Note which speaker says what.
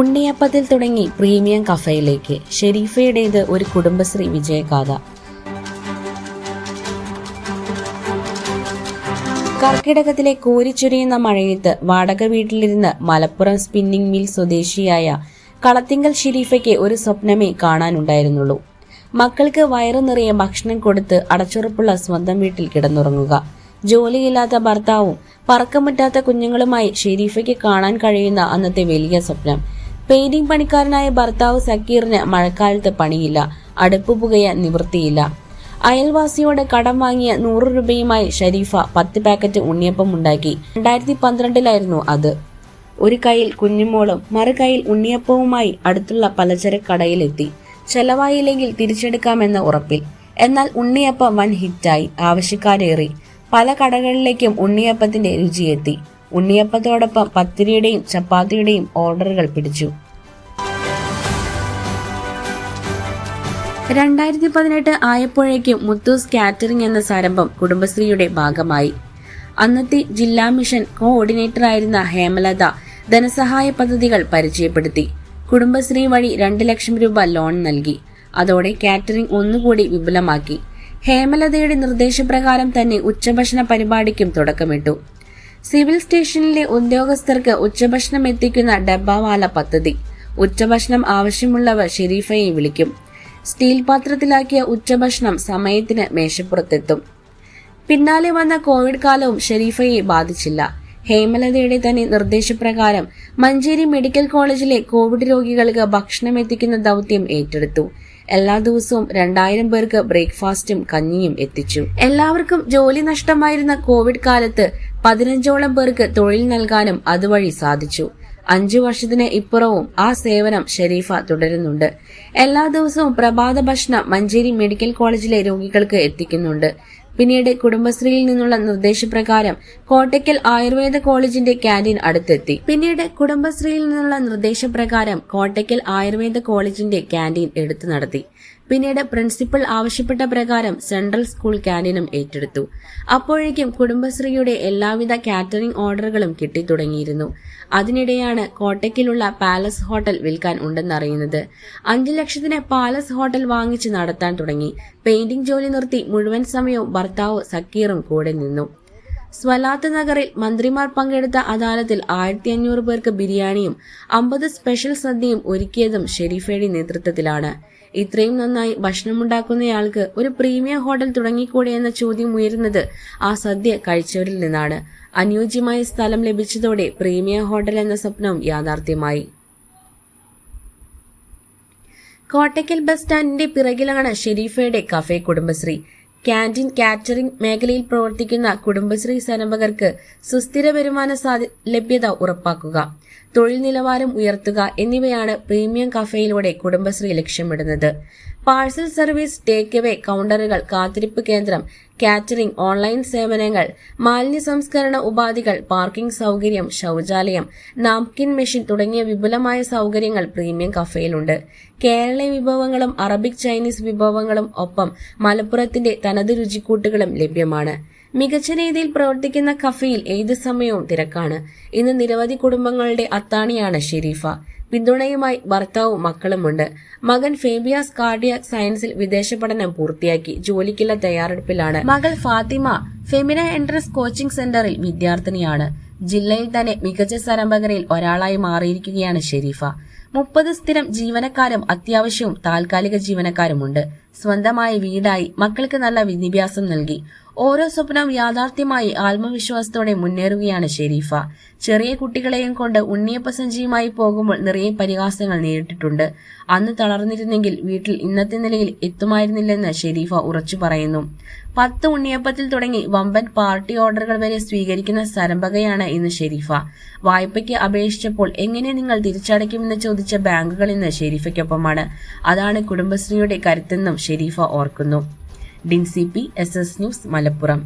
Speaker 1: ഉണ്ണിയപ്പത്തിൽ തുടങ്ങി പ്രീമിയം കഫയിലേക്ക് ഷെരീഫയുടേത് ഒരു കുടുംബശ്രീ വിജയഗാഥ. കർക്കിടകത്തിലെ കോരിച്ചൊരിയുന്ന മഴയത്ത് വാടക വീട്ടിലിരുന്ന് മലപ്പുറം സ്പിന്നിംഗ് മിൽ സ്വദേശിയായ കളത്തിങ്കൽ ഷെരീഫയ്ക്ക് ഒരു സ്വപ്നമേ കാണാനുണ്ടായിരുന്നുള്ളൂ. മക്കൾക്ക് വയറു നിറയെ ഭക്ഷണം കൊടുത്ത് അടച്ചുറപ്പുള്ള സ്വന്തം വീട്ടിൽ കിടന്നുറങ്ങുക. ജോലിയില്ലാത്ത ഭർത്താവും പറക്കമുറ്റാത്ത കുഞ്ഞുങ്ങളുമായി ഷെരീഫയ്ക്ക് കാണാൻ കഴിയുന്ന അന്നത്തെ വലിയ സ്വപ്നം. പെയിന്റിംഗ് പണിക്കാരനായ ഭർത്താവ് സക്കീറിന് മഴക്കാലത്ത് പണിയില്ല. അടുപ്പ് പുകയ നിവൃത്തിയില്ല. അയൽവാസിയോട് കടം വാങ്ങിയ നൂറ് രൂപയുമായി ഷരീഫ പത്ത് പാക്കറ്റ് ഉണ്ണിയപ്പം ഉണ്ടാക്കി. രണ്ടായിരത്തി പന്ത്രണ്ടിലായിരുന്നു അത്. ഒരു കൈയിൽ കുഞ്ഞുമോളും മറു കൈയിൽ ഉണ്ണിയപ്പവുമായി അടുത്തുള്ള പലചരക്ക് കടയിലെത്തി ചെലവായില്ലെങ്കിൽ തിരിച്ചെടുക്കാമെന്ന ഉറപ്പിൽ. എന്നാൽ ഉണ്ണിയപ്പം വൻ ഹിറ്റായി. ആവശ്യക്കാരേറി. പല കടകളിലേക്കും ഉണ്ണിയപ്പത്തിന്റെ രുചിയെത്തി. ഉണ്ണിയപ്പത്തോടൊപ്പം പത്തിരിയുടെയും ചപ്പാത്തിയുടെയും ഓർഡറുകൾ പിടിച്ചു. രണ്ടായിരത്തി പതിനെട്ട് ആയപ്പോഴേക്കും മുത്തൂസ് കാറ്ററിംഗ് എന്ന സംരംഭം കുടുംബശ്രീയുടെ ഭാഗമായി. അന്നത്തെ ജില്ലാ മിഷൻ കോർഡിനേറ്ററായിരുന്ന ഹേമലത ധനസഹായ പദ്ധതികൾ പരിചയപ്പെടുത്തി. കുടുംബശ്രീ വഴി രണ്ട് ലക്ഷം രൂപ ലോൺ നൽകി. അതോടെ കാറ്ററിംഗ് ഒന്നുകൂടി വിപുലമാക്കി. ഹേമലതയുടെ നിർദ്ദേശപ്രകാരം തന്നെ ഉച്ചഭക്ഷണ പരിപാടിക്കും തുടക്കമിട്ടു. സിവിൽ സ്റ്റേഷനിലെ ഉദ്യോഗസ്ഥർക്ക് ഉച്ചഭക്ഷണം എത്തിക്കുന്ന ഡബ്ബാവാല പദ്ധതി. ഉച്ചഭക്ഷണം ആവശ്യമുള്ളവർ ഷെരീഫയെ വിളിക്കും. സ്റ്റീൽ പാത്രത്തിലാക്കിയ ഉച്ചഭക്ഷണം സമയത്തിന് മേശപ്പുറത്തെത്തും. പിന്നാലെ വന്ന കോവിഡ് കാലവും ഷെരീഫയെ ബാധിച്ചില്ല. ഹേമലതയുടെ തന്നെ നിർദ്ദേശപ്രകാരം മഞ്ചേരി മെഡിക്കൽ കോളേജിലെ കോവിഡ് രോഗികൾക്ക് ഭക്ഷണം എത്തിക്കുന്ന ദൗത്യം ഏറ്റെടുത്തു. എല്ലാ ദിവസവും രണ്ടായിരം പേർക്ക് ബ്രേക്ക്ഫാസ്റ്റും കഞ്ഞിയും എത്തിച്ചു. എല്ലാവർക്കും ജോലി നഷ്ടമായിരുന്ന കോവിഡ് കാലത്ത് പതിനഞ്ചോളം പേർക്ക് തൊഴിൽ നൽകാനും അതുവഴി സാധിച്ചു. അഞ്ചു വർഷത്തിന് ഇപ്പുറവും ആ സേവനം ഷെരീഫ തുടരുന്നുണ്ട്. എല്ലാ ദിവസവും പ്രഭാത ഭക്ഷണം മഞ്ചേരി മെഡിക്കൽ കോളേജിലെ രോഗികൾക്ക് എത്തിക്കുന്നുണ്ട്. പിന്നീട് കുടുംബശ്രീയിൽ നിന്നുള്ള നിർദ്ദേശപ്രകാരം കോട്ടയ്ക്കൽ ആയുർവേദ കോളേജിന്റെ ക്യാന്റീൻ അടുത്തെത്തി. പിന്നീട് കുടുംബശ്രീയിൽ നിന്നുള്ള നിർദ്ദേശപ്രകാരം കോട്ടയ്ക്കൽ ആയുർവേദ കോളേജിന്റെ ക്യാന്റീൻ എടുത്തു നടത്തി. പിന്നീട് പ്രിൻസിപ്പൽ ആവശ്യപ്പെട്ട പ്രകാരം സെൻട്രൽ സ്കൂൾ ക്യാന്റീനും ഏറ്റെടുത്തു. അപ്പോഴേക്കും കുടുംബശ്രീയുടെ എല്ലാവിധ കാറ്ററിംഗ് ഓർഡറുകളും കിട്ടിത്തുടങ്ങിയിരുന്നു. അതിനിടെയാണ് കോട്ടയ്ക്കിലുള്ള പാലസ് ഹോട്ടൽ വിൽക്കാൻ ഉണ്ടെന്നറിയുന്നത്. അഞ്ചു ലക്ഷത്തിന് പാലസ് ഹോട്ടൽ വാങ്ങിച്ച് നടത്താൻ തുടങ്ങി. പെയിന്റിംഗ് ജോലി നിർത്തി മുഴുവൻ സമയവും ഭർത്താവ് സക്കീറും കൂടെ നിന്നു. സ്വലാത്ത് നഗറിൽ മന്ത്രിമാർ പങ്കെടുത്ത അദാലത്തിൽ ആയിരത്തി അഞ്ഞൂറ് പേർക്ക് ബിരിയാണിയും അമ്പത് സ്പെഷ്യൽ സദ്യയും ഒരുക്കിയതും ഷെരീഫയുടെ നേതൃത്വത്തിലാണ്. ഇത്രയും നന്നായി ഭക്ഷണമുണ്ടാക്കുന്നയാൾക്ക് ഒരു പ്രീമിയം ഹോട്ടൽ തുടങ്ങിക്കൂടെ എന്ന ചോദ്യം ഉയരുന്നത് ആ സദ്യ കഴിച്ചവരിൽ നിന്നാണ്. അനുയോജ്യമായ സ്ഥലം ലഭിച്ചതോടെ പ്രീമിയം ഹോട്ടൽ എന്ന സ്വപ്നം യാഥാർത്ഥ്യമായി. കോട്ടയ്ക്കൽ ബസ് സ്റ്റാൻഡിന്റെ പിറകിലാണ് ഷെരീഫയുടെ കഫേ കുടുംബശ്രീ. ക്യാന്റീൻ കാറ്ററിംഗ് മേഖലയിൽ പ്രവർത്തിക്കുന്ന കുടുംബശ്രീ സംരംഭകർക്ക് സുസ്ഥിര വരുമാന സാധ്യ ലഭ്യത ഉറപ്പാക്കുക തൊഴിൽ നിലവാരം ഉയർത്തുക എന്നിവയാണ് പ്രീമിയം കഫേയിലൂടെ കുടുംബശ്രീ ലക്ഷ്യമിടുന്നത്. പാഴ്സൽ സർവീസ് ടേക്ക് എവേ കൗണ്ടറുകൾ കാത്തിരിപ്പ് കേന്ദ്രം കാറ്ററിംഗ് ഓൺലൈൻ സേവനങ്ങൾ മാലിന്യ സംസ്കരണ ഉപാധികൾ പാർക്കിംഗ് സൗകര്യം ശൌചാലയം നാപ്കിൻ മെഷീൻ തുടങ്ങിയ വിപുലമായ സൗകര്യങ്ങൾ പ്രീമിയം കഫേയിലുണ്ട്. കേരള വിഭവങ്ങളും അറബിക് ചൈനീസ് വിഭവങ്ങളും ഒപ്പം മലപ്പുറത്തിന്റെ തനത് രുചിക്കൂട്ടുകളും ലഭ്യമാണ്. മികച്ച രീതിയിൽ പ്രവർത്തിക്കുന്ന കഫയിൽ ഏത് സമയവും തിരക്കാണ്. ഇന്ന് നിരവധി കുടുംബങ്ങളുടെ അത്താണിയാണ് ഷെരീഫ. പിന്തുണയുമായി ഭർത്താവും മക്കളുമുണ്ട്. മകൻ ഫേബിയാസ് കാർഡിയാക് സയൻസിൽ വിദേശ പഠനം പൂർത്തിയാക്കി ജോലിക്കുള്ള തയ്യാറെടുപ്പിലാണ്. മകൾ ഫാത്തിമ ഫെമിന എൻട്രൻസ് കോച്ചിംഗ് സെന്ററിൽ വിദ്യാർത്ഥിനിയാണ്. ജില്ലയിൽ തന്നെ മികച്ച സംരംഭകരിൽ ഒരാളായി മാറിയിരിക്കുകയാണ് ഷെരീഫ. മുപ്പത് സ്ഥിരം ജീവനക്കാരും അത്യാവശ്യവും താൽക്കാലിക ജീവനക്കാരുമുണ്ട്. സ്വന്തമായ വീടായി മക്കൾക്ക് നല്ല വിദ്യാഭ്യാസം നൽകി. ഓരോ സ്വപ്നം യാഥാർത്ഥ്യമായി ആത്മവിശ്വാസത്തോടെ മുന്നേറുകയാണ് ഷെരീഫ. ചെറിയ കുട്ടികളെയും കൊണ്ട് ഉണ്ണിയപ്പ സഞ്ചിയുമായി പോകുമ്പോൾ നിറയെ പരിഹാസങ്ങൾ നേരിട്ടിട്ടുണ്ട്. അന്ന് തളർന്നിരുന്നെങ്കിൽ വീട്ടിൽ ഇന്നത്തെ നിലയിൽ എത്തുമായിരുന്നില്ലെന്ന് ഷെരീഫ ഉറച്ചു പറയുന്നു. പത്ത് ഉണ്ണിയപ്പത്തിൽ തുടങ്ങി വമ്പൻ പാർട്ടി ഓർഡറുകൾ വരെ സ്വീകരിക്കുന്ന സരംഭകയാണ് ഇന്ന് ഷെരീഫ. വായ്പയ്ക്ക് അപേക്ഷിച്ചപ്പോൾ എങ്ങനെ നിങ്ങൾ തിരിച്ചടയ്ക്കുമെന്ന് ചോദിച്ച ബാങ്കുകൾ ഇന്ന് ഷെരീഫയ്ക്കൊപ്പമാണ്. അതാണ് കുടുംബശ്രീയുടെ കരുത്തെന്നും ഷെരീഫ ഓർക്കുന്നു. Dincy P S S news Malappuram